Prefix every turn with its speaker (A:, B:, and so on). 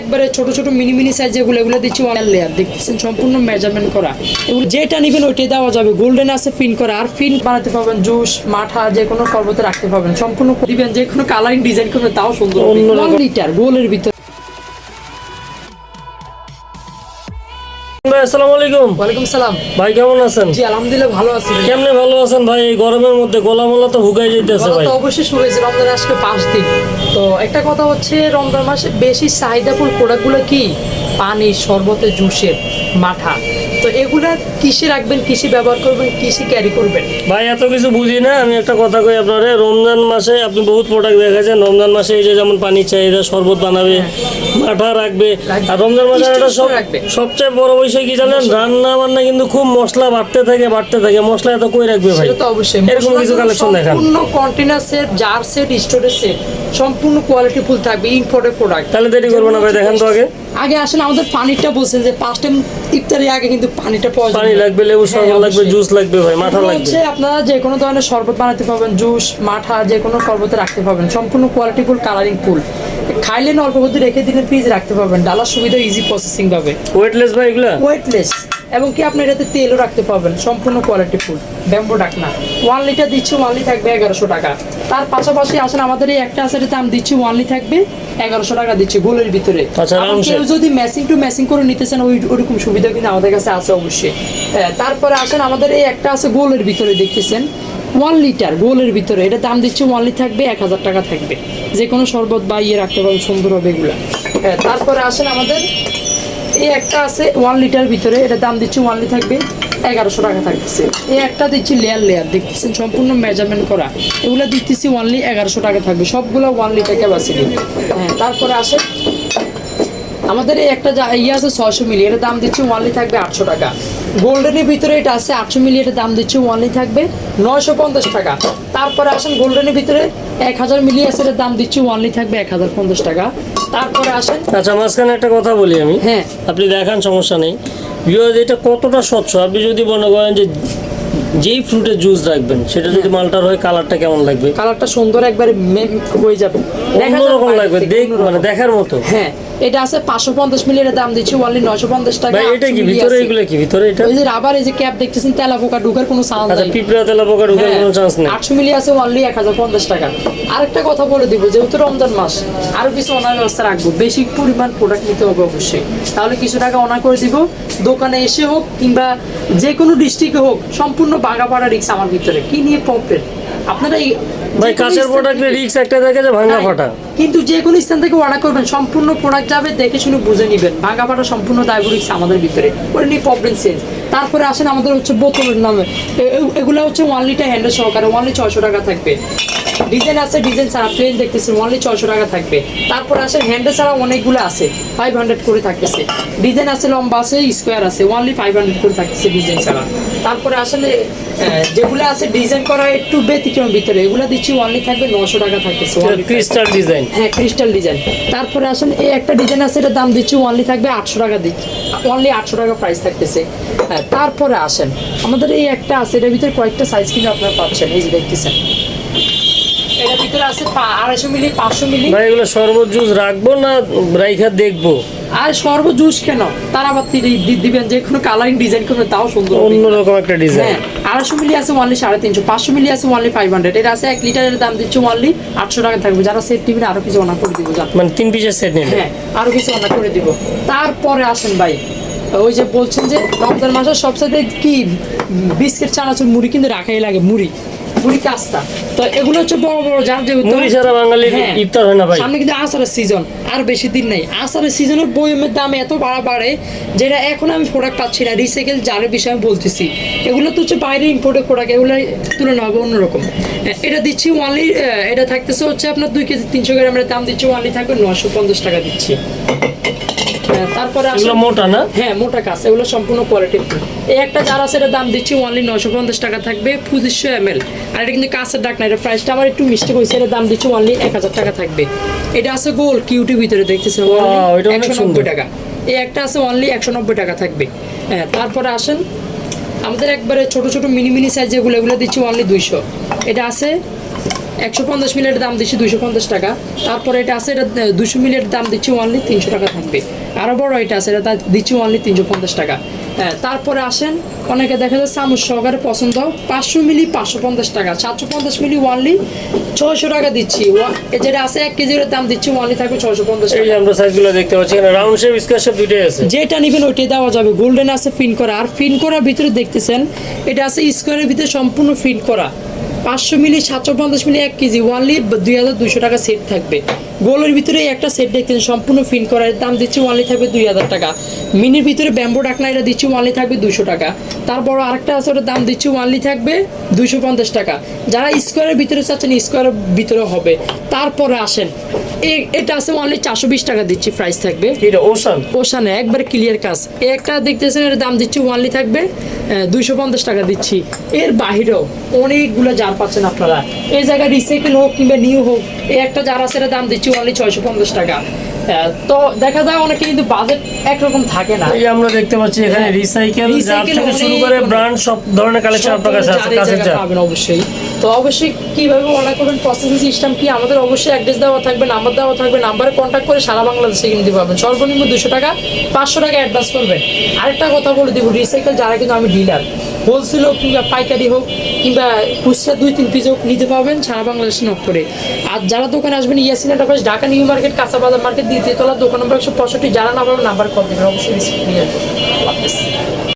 A: একবারে ছোট ছোট মিনি মিনি সাইজ যেগুলো এগুলো দিচ্ছি ওয়ান লেয়ার দেখতেছেন? সম্পূর্ণ মেজারমেন্ট করা। এগুলো যেটা নেবেন ওইটাই দেওয়া যাবে। গোল্ডেন আছে ফিন করা। আর ফিন বানাতে পারবেন জুস মাঠা যে কোনো পর্বতে রাখতে পারবেন। সম্পূর্ণ দিবেন যে কোনো কালারিং ডিজাইন করবেন তাও সুন্দর লিটার গোলের ভিতরে।
B: ভাই আসসালামু আলাইকুম।
A: ওয়ালাইকুম সালাম।
B: ভাই কেমন আছেন?
A: জি আলহামদুলিল্লাহ ভালো আছি।
B: কেমনে ভালো আছেন ভাই? এই গরমের মধ্যে তো যাইতেছে ভাই।
A: তো অবশ্যই শুরু হয়েছে রমজান আজকে পাঁচ দিন। তো একটা কথা হচ্ছে রমজান মাসে বেশি প্রোডাক্টগুলো কি? পানি শরবতে জুসের মাঠা। তো এগুলা কিসে রাখবেন কিসে ব্যবহার করবেন কিসে ক্যারি করবেন?
B: ভাই এত কিছু বুঝি না। আমি একটা কথা কই আপনারে রমজান মাসে আপনি বহুত প্রোডাক্ট দেখাচ্ছেন রমজান মাসে এই যে যেমন পানির চাহিদা শরবত বানাবে মাঠা রাখবে। আর রমজান মাসে একটা সব সবচেয়ে বড় বিষয় কি জানেন? রান্না বান্না কিন্তু খুব মশলা বাড়তে থাকে বাড়তে থাকে। মশলা এত কই রাখবে ভাই?
A: সেটা তো অবশ্যই।
B: এরকম কিছু কালেকশন দেখান।
A: সম্পূর্ণ container set jar set storage set সম্পূর্ণ কোয়ালিটি ফুল থাকবে ইম্পোর্টেড প্রোডাক্ট
B: তাহলে দেরি করব না ভাই দেখান তো আগে।
A: আগে আসলে আমাদের পানিটা বলছেন যে পাঁচ টাইম ইফতারি আগে কিন্তু পানিটা প্রয়োজন
B: পানি লাগবে লেবু শরবত
A: হ্যাঁ,
B: লাগবে জুস লাগবে ভাই মাথা লাগবে।
A: হচ্ছে আপনারা যে কোনো ধরনের শরবত বানাতে পারবেন জুস মাঠা যে কোনো শরবতে রাখতে পারবেন। সম্পূর্ণ কোয়ালিটি ফুল কালারিং ফুল খাইলেন অল্প মধ্যে রেখে দিলে ফ্রিজ রাখতে পারবেন। ডালার সুবিধা ইজি প্রসেসিং পাবে
B: ওয়েটলেস ভাই এগুলা?
A: ওয়েটলেস এবং কি আপনি এটাতে তেলও রাখতে পারবেন সম্পূর্ণ কোয়ালিটি ফুল ব্যাম্বো ডাকনা ওয়ান লিটার দিচ্ছি ওয়ানলি থাকবে এগারোশো টাকা। তার পাশাপাশি আসলে আমাদের এই একটা আছে দাম দিচ্ছি ওয়ানলি থাকবে এগারোশো টাকা দিচ্ছি গোলের ভিতরে। কেউ যদি ম্যাচিং টু ম্যাচিং করে নিতে চান ওই ওরকম সুবিধা কিন্তু আমাদের কাছে আছে অবশ্যই। তারপরে আসেন আমাদের এই একটা আছে গোলের ভিতরে দেখতেছেন। ওয়ান লিটার গোলের ভিতরে। এটা দাম দিচ্ছে ওয়ানলি থাকবে এক হাজার টাকা থাকবে। যে কোনো শরবত বা ইয়ে রাখতে পারবেন সুন্দর হবে এগুলো। হ্যাঁ, তারপরে আসেন আমাদের এই একটা আছে ওয়ান লিটার ভিতরে, এটা দাম দিচ্ছি ওয়ানলি থাকবে, এগারোশো টাকা থাকতেছে। এই একটা দিচ্ছি লেয়ার লেয়ার দেখতেছেন সম্পূর্ণ মেজারমেন্ট করা। এগুলো দিতেছি ওয়ানলি এগারোশো টাকা থাকবে, সবগুলো লিটার ক্যাপাসিটি হ্যাঁ তারপরে আসে, আমাদের এই একটা ইয়ে আছে ছয়শো মিলি, এটার দাম দিচ্ছি ওয়ানলি থাকবে আটশো টাকা। গোল্ডেনের ভিতরে এটা আছে আটশো মিলি, এটার দাম দিচ্ছি ওয়ানলি থাকবে নয়শো পঞ্চাশ টাকা। তারপরে আসেন গোল্ডেনের ভিতরে এক হাজার মিলি আছে, এটার দাম দিচ্ছি ওয়ানলি থাকবে এক হাজার পঞ্চাশ টাকা। তারপরে আসেন।
B: আচ্ছা মাঝখানে একটা কথা বলি আমি।
A: হ্যাঁ।
B: আপনি দেখান সমস্যা নেই। বিবাহ এটা কতটা স্বচ্ছ? আপনি যদি মনে করেন যে যেই ফ্রুটের জুস রাখবেন সেটা যদি মালটার হয় কালারটা কেমন লাগবে?
A: কালারটা সুন্দর একবারে হয়ে যাবে।
B: অন্যরকম লাগবে দেখ মানে দেখার মতো।
A: হ্যাঁ এটা আছে পাঁচশো পঞ্চাশ মিলি এর দাম দিচ্ছি ওয়ানলি নয়শো পঞ্চাশ টাকা
B: ভাই এটা কি? ভিতরে এগুলো কি? ভিতরে এটা?
A: ওই যে রাবার এই যে ক্যাপ দেখতেছেন তেলা পোকা ঢুকার কোনো সাউন্ড
B: আচ্ছা পিঁপড়া তেলা পোকা ঢুকার
A: হ্যাঁ,
B: কোনো চান্স নেই।
A: আটশো মিলি আছে অনলি এক হাজার পঞ্চাশ টাকা। আরেকটা কথা বলে দিব যেহেতু রমজান মাস আরও কিছু অনার ব্যবস্থা রাখব। বেশি পরিমাণ প্রোডাক্ট নিতে হবে অবশ্যই। তাহলে কিছু টাকা অনার করে দিব। দোকানে এসে হোক কিংবা যে কোনো ডিস্ট্রিক্টে হোক সম্পূর্ণ বাগাপাড়া রিক্স আমার ভিতরে। কি নিয়ে আপনারা এই
B: ভাই কাঁচের
A: প্রোডাক্টে
B: রিক্স একটা থাকে যে ভাঙা ফাটা
A: কিন্তু যে কোনো স্থান থেকে অর্ডার করবেন সম্পূর্ণ প্রোডাক্ট যাবে দেখে শুনে বুঝে নেবেন। ভাঙা ফাটা সম্পূর্ণ দায়ব রিক্স আমাদের ভিতরে। ওটা নিয়ে প্রবলেম চেঞ্জ তারপরে আসেন আমাদের হচ্ছে বোতলের নামে। এগুলো হচ্ছে ওয়ান লিটার হ্যান্ডেল সহকারে ওয়ানলি ছয়শো টাকা থাকবে। ডিজাইন আছে ডিজাইন ছাড়া প্লেন দেখতেছেন ওয়ানলি ছয়শো টাকা থাকবে। তারপর আসেন হ্যান্ডেল ছাড়া অনেকগুলো আছে ফাইভ হান্ড্রেড করে থাকতেছে। ডিজাইন আছে লম্বা আছে স্কোয়ার আছে ওয়ানলি ফাইভ হান্ড্রেড করে থাকতেছে ডিজাইন ছাড়া। তারপরে আসলে যেগুলো আছে ডিজাইন করা একটু ব্যতিক্রম ভিতরে এগুলো দিচ্ছি ওয়ানলি থাকবে নশো টাকা থাকতেছে
B: ক্রিস্টাল ডিজাইন
A: হ্যাঁ ক্রিস্টাল ডিজাইন তারপরে আসেন এই একটা ডিজাইন আছে এটার দাম দিচ্ছি ওনলি থাকবে আটশো টাকা দিচ্ছি অনলি আটশো টাকা প্রাইস থাকতেছে। হ্যাঁ তারপরে আসেন আমাদের এই একটা আছে এটার ভিতরে কয়েকটা সাইজ কিন্তু আপনারা পাচ্ছেন এই যে দেখতেছেন। এটার ভিতরে আছে আড়াইশো মিলি পাঁচশো মিলি।
B: ভাই এগুলো শরবত জুস রাখব না রাইখা দেখব?
A: আর সর্ব জুস কেন? তার আবার দিবেন যে কোনো কালারিং ডিজাইন করবেন তাও সুন্দর
B: অন্যরকম একটা ডিজাইন
A: হ্যাঁ আড়াইশো মিলি আছে সাড়ে তিনশো পাঁচশো মিলি আছে ওয়ানলি ফাইভ হান্ড্রেড এটা আছে এক লিটারের দাম দিচ্ছে ওয়ানলি আটশো টাকা থাকবে। যারা সেট টিভির আরও কিছু অনার করে দিব
B: মানে তিন পিসের সেট
A: হ্যাঁ আরও কিছু অর্ডার করে দিব। তারপরে আসেন ভাই ওই যে বলছেন যে রমজান মাসের সবসাথে কি? বিস্কিট চানাচুর মুড়ি কিন্তু রাখাই লাগে মুড়ি। কাস্তা। তো এগুলো হচ্ছে বড় বড় যার যেহেতু
B: মুড়ি ছাড়া বাঙালির
A: হ্যাঁ।
B: ইফতার হয় না ভাই।
A: সামনে কিন্তু আষাঢ়ের সিজন আর বেশি দিন নেই। আষাঢ়ের সিজনের বইমের দাম এত বাড়া বাড়ে যেটা এখন আমি প্রোডাক্ট পাচ্ছি না রিসাইকেল জারের বিষয়ে আমি বলতেছি। এগুলো তো হচ্ছে বাইরে ইম্পোর্টেড প্রোডাক্ট এগুলো তুলনা হবে অন্যরকম। এটা দিচ্ছি ওয়ানলি এটা থাকতেছে হচ্ছে আপনার দুই কেজি তিনশো গ্রামের দাম দিচ্ছি ওয়ানলি থাকবে নশো পঞ্চাশ টাকা দিচ্ছি। তারপরে আসেন-
B: এগুলো মোটা না?
A: হ্যাঁ মোটা কাজ এগুলো সম্পূর্ণ কোয়ালিটি এই একটা আছে এটার দাম দিচ্ছি ওনলি নশো পঞ্চাশ টাকা থাকবে পঁচিশশো এম এল আর এটা কিন্তু কাঁচের ডাক না এটা প্রাইসটা আমার একটু মিষ্টি হয়েছে এটার দাম দিচ্ছি ওনলি এক হাজার টাকা থাকবে। এটা আছে গোল কিউটির ভিতরে দেখতেছেন একশো নব্বই টাকা। এই একটা আছে অনলি একশো নব্বই টাকা থাকবে। হ্যাঁ তারপরে আসেন আমাদের একবারে ছোট ছোট মিনি মিনি সাইজ যেগুলো এগুলো দিচ্ছি অনলি দুইশো। এটা আছে একশো পঞ্চাশ মিলির দাম দিচ্ছি দুশো পঞ্চাশ টাকা। তারপরে এটা আছে এটা দুশো দাম দিচ্ছি অনলি তিনশো টাকা থাকবে। আরও বড় এটা আছে এটা দিচ্ছি অনলি তিনশো পঞ্চাশ টাকা। হ্যাঁ তারপরে আসেন অনেকে দেখা যায় চামচ সহকারে পছন্দ পাঁচশো মিলি পাঁচশো পঞ্চাশ টাকা সাতশো পঞ্চাশ মিলি ওয়ানলি ছয়শো টাকা দিচ্ছি। যেটা আছে এক কেজির দাম দিচ্ছি ওয়ানলি থাকবে ছয়শো পঞ্চাশ
B: এই আমরা সাইজগুলো দেখতে পাচ্ছি রাউন্ড শেপ স্কোয়ার শেপ দুইটাই আছে।
A: যেটা নেবেন ওইটাই দেওয়া যাবে। গোল্ডেন আছে ফিন করা। আর ফিন করার ভিতরে দেখতেছেন এটা আছে স্কোয়ারের ভিতরে সম্পূর্ণ ফিন করা। পাঁচশো মিলি, সাতশো পঞ্চাশ মিলি, এক কেজি ওয়ানলি দুই হাজার দুশো টাকা সেট থাকবে। গোলের ভিতরে একটা সেট দেখছেন সম্পূর্ণ ফিন করার দাম দিচ্ছি ওয়ানলি থাকবে দুই হাজার টাকা। মিনির ভিতরে ব্যাম্বো ডাকনা, এটা দিচ্ছি ওয়ানলি থাকবে দুশো টাকা। তারপর আরেকটা আছে, ওটার দাম দিচ্ছি ওয়ানলি থাকবে দুশো পঞ্চাশ টাকা। যারা স্কোয়ারের ভিতরে চাচ্ছেন স্কোয়ারের ভিতরে হবে। তারপরে আসেন এটা আছে অনলি চারশো বিশ টাকা দিচ্ছি প্রাইস থাকবে।
B: এটা ওশান
A: ওশানে একবারে ক্লিয়ার কাজ। একটা দেখতেছেন এর দাম দিচ্ছি ওয়ানলি থাকবে দুইশো পঞ্চাশ টাকা দিচ্ছি। এর বাহিরেও অনেকগুলো জার পাচ্ছেন আপনারা। এই জায়গায় রিসাইকেল হোক কিংবা নিউ হোক এই একটা জার আছে এর দাম দিচ্ছি অনলি ছয়শো পঞ্চাশ টাকা। তো দেখা যায় অনেকে কিন্তু বাজেট একরকম থাকে না।
B: এই আমরা দেখতে পাচ্ছি এখানে রিসাইকেল যার থেকে শুরু করে ব্র্যান্ড সব ধরনের কালেকশন আপনার কাছে আছে
A: জারে
B: কাছের
A: পাবেন অবশ্যই। তো অবশ্যই কীভাবে অর্ডার করবেন প্রসেসিং সিস্টেম কি? আমাদের অবশ্যই অ্যাড্রেস দেওয়া থাকবে নাম্বার দেওয়া থাকবে নাম্বারে কন্ট্যাক্ট করে সারা বাংলাদেশে কিনতে পারবেন। সর্বনিম্ন দুশো টাকা পাঁচশো টাকা অ্যাডভান্স করবেন। আরেকটা কথা বলে দিব রিসাইকেল যারা কিন্তু আমি ডিলার হোলসেল হোক কিংবা পাইকারি হোক কিংবা খুচরা দুই তিন পিস হোক, নিতে পারবেন সারা বাংলাদেশ নক করে আর যারা দোকানে আসবেন, Yasin enterprise Dhaka new market, কাঁচা বাজার মার্কেট, দ্বিতীয় তলা দোকান নম্বর একশো পঁয়ষট্টি, যারা নাম্বার নাম্বার কল দেবেন, অবশ্যই।